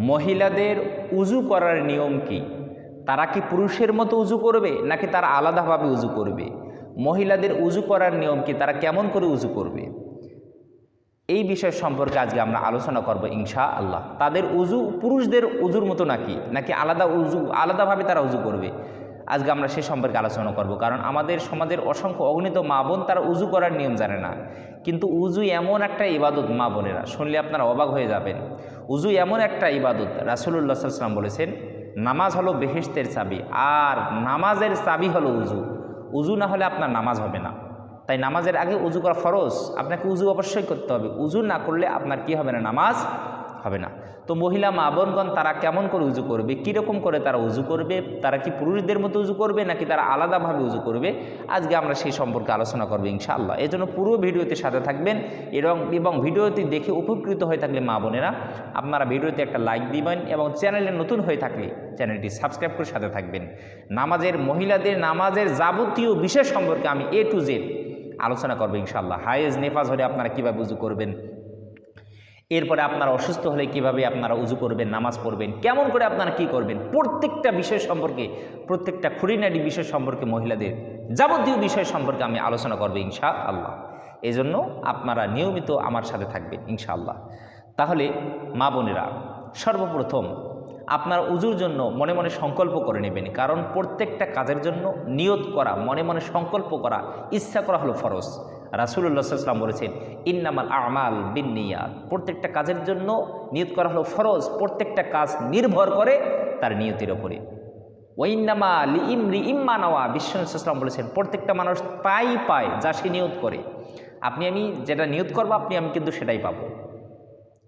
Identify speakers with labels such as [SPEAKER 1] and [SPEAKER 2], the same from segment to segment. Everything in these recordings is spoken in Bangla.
[SPEAKER 1] মহিলাদের উজু করার নিয়ম কি? তারা কি পুরুষের মতো উজু করবে, নাকি তারা আলাদাভাবে উজু করবে? মহিলাদের উজু করার নিয়ম কি, তারা কেমন করে উজু করবে? এই বিষয় সম্পর্কে আজকে আমরা আলোচনা করব ইনশা আল্লাহ তাদের উজু পুরুষদের উজুর মতো নাকি? নাকি আলাদা উজু, আলাদাভাবে তারা উজু করবে? আজকে আমরা সে সম্পর্কে আলোচনা করব, কারণ আমাদের সমাজের অসংখ্য অগণিত মা বোন তারা উজু করার নিয়ম জানে না। কিন্তু উজু এমন একটা ইবাদত মা বোনেরা, শুনলে আপনারা অবাক হয়ে যাবেন। উজু এমন একটা ইবাদত রাসুল্লাহ সাল্লাম বলেছেন, নামাজ হলো বেহেস্তের চাবি, আর নামাজের চাবি হলো উজু। উজু না হলে আপনার নামাজ হবে না। তাই নামাজের আগে উজু করা ফরজ, আপনাকে উজু অবশ্যই করতে হবে। উজু না করলে আপনার কি হবে না? নামাজ হবে না। তো মহিলা মা বোনগণ তারা কেমন করে উজু করবে? কীরকম করে তারা উজু করবে? তারা কি পুরুষদের মতো উজু করবে নাকি তারা আলাদাভাবে উজু করবে? আজকে আমরা সেই সম্পর্কে আলোচনা করব ইনশাআল্লাহ। এই জন্য পুরো ভিডিওতে সাথে থাকবেন এবং এবং ভিডিওটি দেখে উপকৃত হয়ে থাকলে মা বোনেরা আপনারা ভিডিওতে একটা লাইক দিবেন এবং চ্যানেলে নতুন হয়ে থাকলে চ্যানেলটি সাবস্ক্রাইব করে সাথে থাকবেন। নামাজের, মহিলাদের নামাজের যাবতীয় বিষয় সম্পর্কে আমি এ টু জেড আলোচনা করব ইনশাল্লাহ হায়েজ নেফাজ হলে আপনারা কীভাবে উজু করবেন? এরপরে আপনারা অসুস্থ হলে কীভাবে আপনারা উজু করবেন, নামাজ পড়বেন, কেমন করে আপনারা কি করবেন, প্রত্যেকটা বিষয় সম্পর্কে, প্রত্যেকটা খুঁড়িনাটি বিষয় সম্পর্কে মহিলাদের যাবতীয় বিষয় সম্পর্কে আমি আলোচনা করব ইনশা আল্লাহ এই জন্য আপনারা নিয়মিত আমার সাথে থাকবেন ইনশাআল্লাহ। তাহলে মা বোনেরা, সর্বপ্রথম আপনার উজুর জন্য মনে মনে সংকল্প করে নেবেন, কারণ প্রত্যেকটা কাজের জন্য নিয়ত করা, মনে মনে সংকল্প করা, ইচ্ছা করা হলো ফরজ। রাসুল্লাহ সাল্লাম বলেছেন, ইন্নামাল আমাল বিন নিয়াদ প্রত্যেকটা কাজের জন্য নিয়ত করা হলো ফরজ, প্রত্যেকটা কাজ নির্ভর করে তার নিয়তির ওপরে ওইন্নামা লি ইমরি ইম্মা নওয়া বলেছেন, প্রত্যেকটা মানুষ তাই পায় যা সে নিয়ত করে। আপনি আমি যেটা নিয়ত করব, আপনি আমি কিন্তু সেটাই পাবো।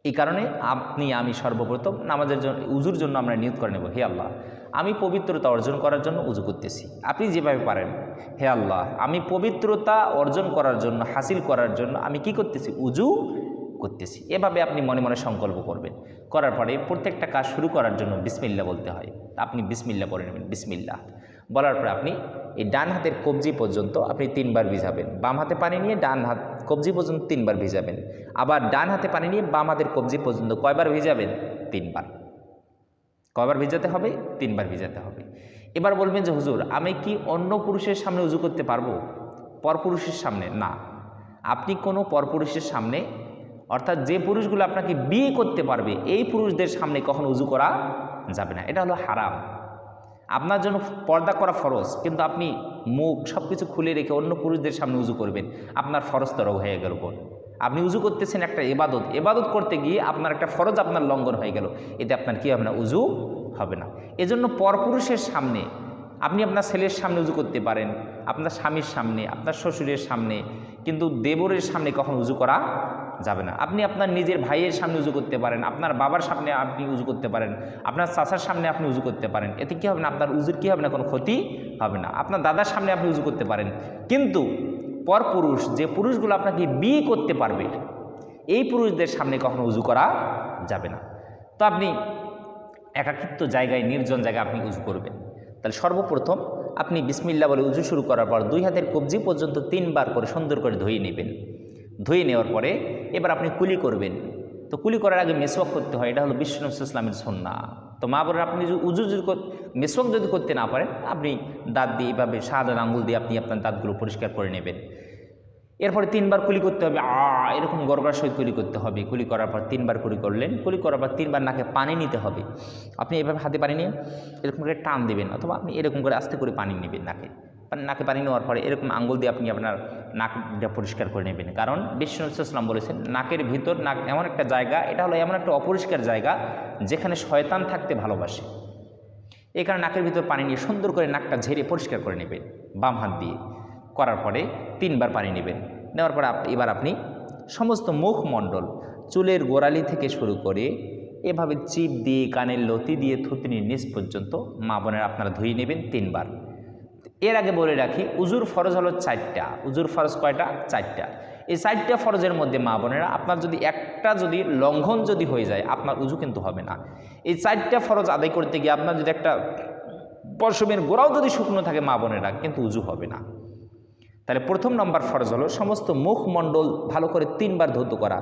[SPEAKER 1] এই কারণে আপনি, আমি সর্বপ্রথম নামাজের জন্য উজুর জন্য আমরা নিয়ত করে নেব, হে আল্লাহ, আমি পবিত্রতা অর্জন করার জন্য উজু করতেছি। আপনি যেভাবে পারেন, হে আল্লাহ, আমি পবিত্রতা অর্জন করার জন্য, হাসিল করার জন্য আমি কি করতেছি? উজু করতেছি। এভাবে আপনি মনে মনে সংকল্প করবেন। করার পরে প্রত্যেকটা কাজ শুরু করার জন্য বিসমিল্লা বলতে হয়। আপনি বিসমিল্লা করে নেবেন বিসমিল্লা বলার পরে আপনি এই ডান হাতের কবজি পর্যন্ত আপনি তিনবার ভিজাবেন। বাম হাতে পানি নিয়ে ডান হাত কবজি পর্যন্ত তিনবার ভিজাবেন। আবার ডান হাতে পানি নিয়ে বাম হাতের কবজি পর্যন্ত কয়বার ভিজাবেন? তিনবার। কয়বার ভিজাতে হবে? তিনবার ভিজাতে হবে। এবার বলবেন যে, হুজুর, আমি কি অন্য পুরুষের সামনে উজু করতে পারব? পরপুরুষের সামনে? না। আপনি কোনো পরপুরুষের সামনে, অর্থাৎ যে পুরুষগুলো আপনাকে বিয়ে করতে পারবে, এই পুরুষদের সামনে কখনো উজু করা যাবে না। এটা হলো হারাম। আপনার জন্য পর্দা করা ফরজ, কিন্তু আপনি মুখ সব কিছু খুলে রেখে অন্য পুরুষদের সামনে উজু করবেন, আপনার ফরজ তরক হয়ে গেল বোন। আপনি উজু করতেছেন একটা এবাদত এবাদত করতে গিয়ে আপনার একটা ফরজ আপনার লঙ্ঘন হয়ে গেল, এতে আপনার কী হবে না, উজু হবে না। এজন্য পরপুরুষের সামনে, আপনি আপনার ছেলের সামনে উজু করতে পারেন, আপনার স্বামীর সামনে, আপনার শ্বশুরের সামনে কিন্তু দেবরের সামনে কখন উজু করা যাবে না। আপনি আপনার নিজের ভাইয়ের সামনে উজু করতে পারেন, আপনার বাবার সামনে আপনি উজু করতে পারেন, আপনার চাচার সামনে আপনি উজু করতে পারেন। এতে কী হবে না? আপনার উজুর কী হবে না? কোনো ক্ষতি হবে না। আপনার দাদার সামনে আপনি উজু করতে পারেন। কিন্তু পরপুরুষ, যে পুরুষগুলো আপনাকে বিয়ে করতে পারবে, এই পুরুষদের সামনে কখনো উজু করা যাবে না। তো আপনি একাকিত্ব জায়গায়, নির্জন জায়গায় আপনি উজু করবেন। তাহলে সর্বপ্রথম আপনি বিসমিল্লা বলে উজু শুরু করার পর দুই হাতের কবজি পর্যন্ত তিনবার করে সুন্দর করে ধুয়ে নেবেন। ধুয়ে নেওয়ার পরে এবার আপনি কুলি করবেন। তো কুলি করার আগে মেসওয়াক করতে হয়, এটা হলো বিশ্বনাথ ইসলামের সন্না তো মা বলেন আপনি যদি উজু যদি মেসওয়াক যদি করতে না পারেন, আপনি দাঁত দিয়ে এভাবে সাদা আঙুল দিয়ে আপনি আপনার দাঁতগুলো পরিষ্কার করে নেবেন। এরপরে তিনবার কুলি করতে হবে। আ, এরকম গরবার সহিত কুলি করতে হবে। কুলি করার পর তিনবার কুলি করলেন। কুলি করার পর তিনবার নাকে পানি নিতে হবে। আপনি এভাবে হাতে পানি নিয়ে এরকম করে টান দেবেন অথবা আপনি এরকম করে আস্তে করে পানি নেবেন নাকে। নাকে পানি নেওয়ার পরে এরকম আঙ্গুল দিয়ে আপনি আপনার নাকটা পরিষ্কার করে নেবেন। কারণ বিষ্ণু ইসলাম বলেছেন, নাকের ভিতর নাক এমন একটা জায়গা, এটা হলো এমন একটা অপরিষ্কার জায়গা যেখানে শয়তান থাকতে ভালোবাসে। এই কারণে নাকের ভিতর পানি নিয়ে সুন্দর করে নাকটা ঝেড়ে পরিষ্কার করে নেবেন, বাম হাত দিয়ে। করার পরে তিনবার পানি নেবেন। নেওয়ার পর এবার আপনি সমস্ত মুখমণ্ডল, চুলের গোড়ালি থেকে শুরু করে এভাবে চিপ দিয়ে, কানের লতি দিয়ে, থুতনির নিচ পর্যন্ত মা বোনের আপনারা ধুয়ে নেবেন তিনবার। এর আগে বলে রাখি, উজুর ফরজ হলো চারটা। উজুর ফরজ কয়টা? চারটা। এই চারটা ফরজের মধ্যে মা বোনেরা আপনার যদি একটা যদি লঙ্ঘন যদি হয়ে যায়, আপনার উজু কিন্তু হবে না। এই চারটা ফরজ আদায় করতে গিয়ে আপনার যদি একটা পশমের গোড়াও যদি শুকনো থাকে মা বোনেরা, কিন্তু উজু হবে না। তাহলে প্রথম নম্বর ফরজ হলো সমস্ত মুখমণ্ডল ভালো করে তিনবার ধৌত করা।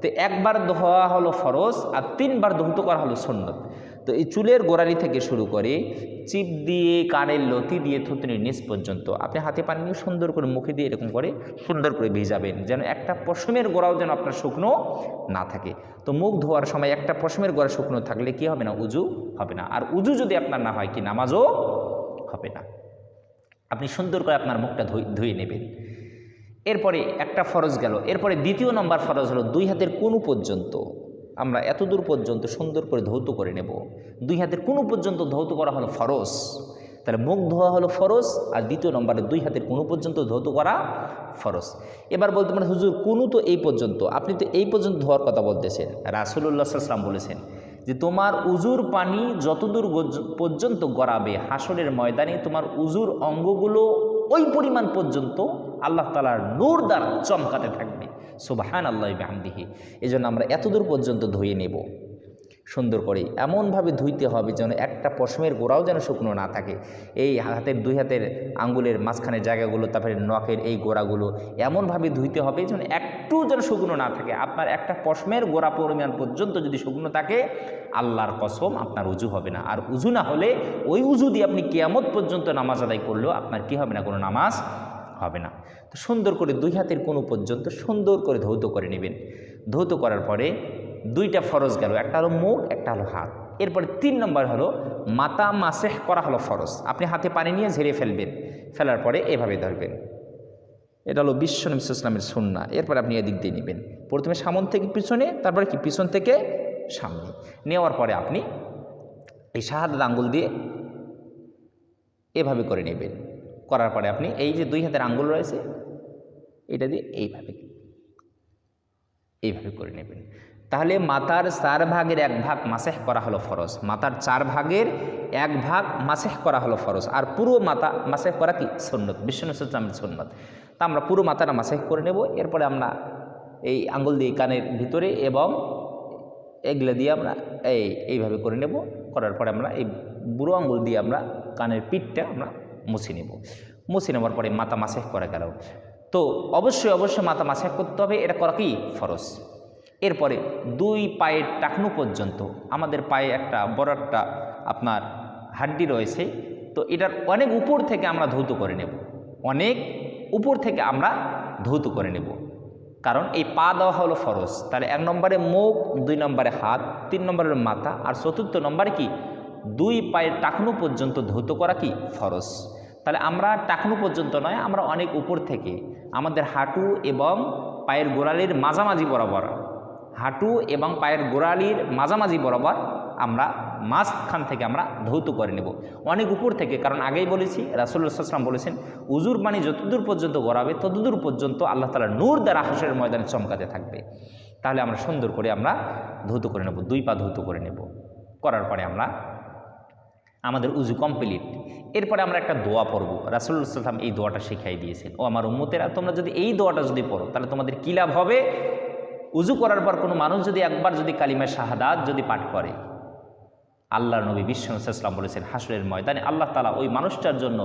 [SPEAKER 1] তো একবার ধোয়া হলো ফরজ আর তিনবার ধৌত করা হলো সুন্নত। তো এই চুলের গোড়ালি থেকে শুরু করে চিপ দিয়ে, কানের লতি দিয়ে থুতনির নিচ পর্যন্ত আপনি হাতে পানি নিয়ে সুন্দর করে মুখে দিয়ে এরকম করে সুন্দর করে ভিজাবেন যেন একটা পশমের গোড়াও যেন আপনার শুকনো না থাকে। তো মুখ ধোয়ার সময় একটা পশমের গোড়া শুকনো থাকলে কি হবে না? উজু হবে না। আর উজু যদি আপনার না হয় কি? নামাজও হবে না। আপনি সুন্দর করে আপনার মুখটা ধুয়ে নেবেন। এরপরে একটা ফরজ গেল। এরপরে দ্বিতীয় নম্বর ফরজ হলো দুই হাতের কোনো পর্যন্ত আমরা এত দূর পর্যন্ত সুন্দর করে ধৌত করে নেব। দুই হাতের কোনো পর্যন্ত ধৌত করা হলো ফরজ। তাহলে মুখ ধোয়া হলো ফরজ আর দ্বিতীয় নম্বরে দুই হাতের কোনো পর্যন্ত ধৌত করা ফরজ। এবার বলতে পারেন, হুজুর কোনো তো এই পর্যন্ত। আপনি তো এই পর্যন্ত ধোয়ার কথা বলতেছেন। রাসুল্লাহ সাল্লাম বলেছেন যে তোমার উজুর পানি যতদূর পর্যন্ত গড়াবে হাসরের ময়দানে তোমার উজুর অঙ্গগুলো ওই পরিমাণ পর্যন্ত আল্লাহ তালার নূর দ্বারা চমকাতে থাকবে। সুবাহান আল্লাহ বেহামদিহি। এই জন্য আমরা এতদূর পর্যন্ত ধুয়ে নেব। সুন্দর করে এমনভাবে ধুইতে হবে যেন একটা পশমের গোড়াও যেন শুকনো না থাকে। এই হাতের দুই হাতের আঙ্গুলের মাঝখানের জায়গাগুলো, তারপরে নখের এই গোড়াগুলো এমনভাবে ধুইতে হবে যেন একটু যেন শুকনো না থাকে। আপনার একটা পশমের গোড়া পরিমাণ পর্যন্ত যদি শুকনো থাকে, আল্লাহর কসম আপনার উজু হবে না। আর উজু না হলে ওই উজু দিয়ে আপনি কেয়ামত পর্যন্ত নামাজ আদায় করলেও আপনার কি হবে না? কোনো নামাজ হবে না। তো সুন্দর করে দুই হাতের কোনো পর্যন্ত সুন্দর করে ধৌত করে নেবেন। ধৌত করার পরে দুইটা ফরজ গেল, একটা হলো মুখ, একটা হলো হাত। এরপরে তিন নম্বর হলো মাতা মাসেহ করা হলো ফরজ। আপনি হাতে পানি নিয়ে ঝেড়ে ফেলবেন, ফেলার পরে এভাবে ধরবেন। এটা হলো বিশ্ব নবী ইসলামের সুন্না এরপর আপনি এদিক দিয়ে নেবেন। প্রথমে সামন থেকে পিছনে, তারপরে কি? পিছন থেকে সামনে। নেওয়ার পরে আপনি এই শাহাদ আঙ্গুল দিয়ে এভাবে করে নেবেন। করার পরে আপনি এই যে দুই হাতের আঙ্গুল রয়েছে, এটা দিয়ে এইভাবে এইভাবে করে নেবেন। তাহলে মাতার চার ভাগের এক ভাগ মাসেহ করা হলো ফরজ। মাতার চার ভাগের এক ভাগ মাসেহ করা হলো ফরজ। আর পুরো মাতা মাসেহ করা কি? সন্ন্যত বিষ্ণু ইসলামের সন্ন্যত তা আমরা পুরো মাথাটা মাসেহ করে নেব। এরপরে আমরা এই আঙ্গুল দিয়ে কানের ভিতরে এবং এগুলো দিয়ে আমরা এই, এইভাবে করে নেব। করার পরে আমরা এই বুড়ো আঙ্গুল দিয়ে আমরা কানের পিঠটা আমরা মুছে নেব। মুছে নেওয়ার পরে মাতা মাসেহ করা গেল। তো অবশ্যই অবশ্যই মাতা মাসেহ করতে হবে। এটা করা কি? ফরজ। এরপরে দুই পায়ের টাকনু পর্যন্ত, আমাদের পায়ে একটা বড় একটা আপনার হাড্ডি রয়েছে, তো এটার অনেক উপর থেকে আমরা ধৌত করে নেব। অনেক উপর থেকে আমরা ধৌত করে নেব। কারণ এই পা দেওয়া হলো ফরজ। তাহলে এক নম্বরে মুখ, দুই নম্বরে হাত, তিন নম্বরের মাথা, আর চতুর্থ নম্বরে কি? দুই পায়ের টাকনু পর্যন্ত ধৌত করা কি? ফরজ। তাহলে আমরা টাকনু পর্যন্ত নয়, আমরা অনেক উপর থেকে, আমাদের হাঁটু এবং পায়ের গোড়ালির মাঝামাঝি বরাবর হাঁটু এবং পায়ের গোড়ালির মাঝামাঝি বরাবর আমরা মাঝখান থেকে আমরা ধৌত করে নেব। অনেক উপর থেকে, কারণ আগেই বলেছি রাসুল্লাহাম বলেছেন উজুর পানি যতদূর পর্যন্ত গড়াবে, ততদূর পর্যন্ত আল্লাহ তালা নূর দ্বারা হাসের ময়দানে চমকাতে থাকবে। তাহলে আমরা সুন্দর করে আমরা ধৌত করে নেব, দুই পা ধৌত করে নেব। করার পরে আমরা আমাদের উজু কমপ্লিট। এরপরে আমরা একটা দোয়া পড়ব। রাসুল্লাহাম এই দোয়াটা শিখাই দিয়েছেন। ও আমার উম্মতেরা, তোমরা যদি এই দোয়াটা যদি পড়ো, তাহলে তোমাদের কী লাভ হবে? উজু করার পর কোনো মানুষ যদি একবার যদি কালিমা শাহাদাত যদি পাঠ করে আল্লাহ নবী বিশ্বনাথ বলেছেন হাসরের ময়দানে আল্লাহ তালা ওই মানুষটার জন্য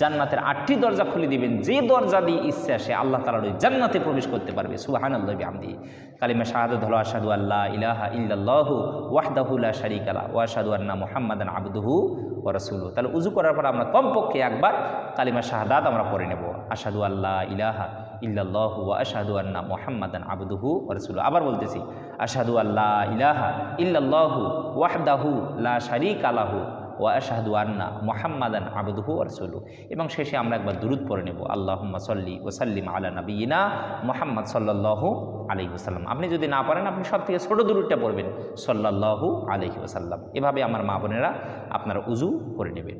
[SPEAKER 1] জান্নাতের আটটি দরজা খুলে দিবেন। যে দরজা দিয়ে ইচ্ছে আসে আল্লাহ তালার ওই জান্নাতে প্রবেশ করতে পারবে। সুহান আল্লাহ আমদি কালিমা শাহাদত হলো আসাদু আল্লাহ ইলাহা ইল্লাল্লাহ ওয়াহদাহুল্লাহ শারিক আলা ওয়াসাদু আন্না মোহাম্মদান আবদুহু ও তাহলে উজু করার পর আমরা কমপক্ষে একবার কালিমা শাহাদাত আমরা পড়ে নেব। আসাদু আল্লাহ ইলাহা ইল্লাল্লাহ ওয়া আশহাদু আন্না মুহাম্মাদান আবদুহু ওয়া রাসূলুহু। আবার বলতেছি, আশহাদু আল্লা ইলাহা ইল্লাল্লাহু ওয়াহদাহু লা শারীকা লাহু ওয়া আশহাদু আন্না মুহাম্মাদান আবদুহু ওয়া এবং শেষে আমরা একবার দুরূদ পড়ে নেব, আল্লাহুম্মা সাল্লি ওয়া সাল্লিম আলা নাবিয়িনা মুহাম্মদ সাল্লাল্লাহু আলাইহি ওয়াসাল্লাম। আপনি যদি না পারেন আপনি সব থেকে ছোট দুরূদটা পড়বেন, সাল্লাল্লাহু আলাইহি ওয়াসাল্লাম। এভাবে আমার মা বোনেরা আপনারা উজু করে নেবেন।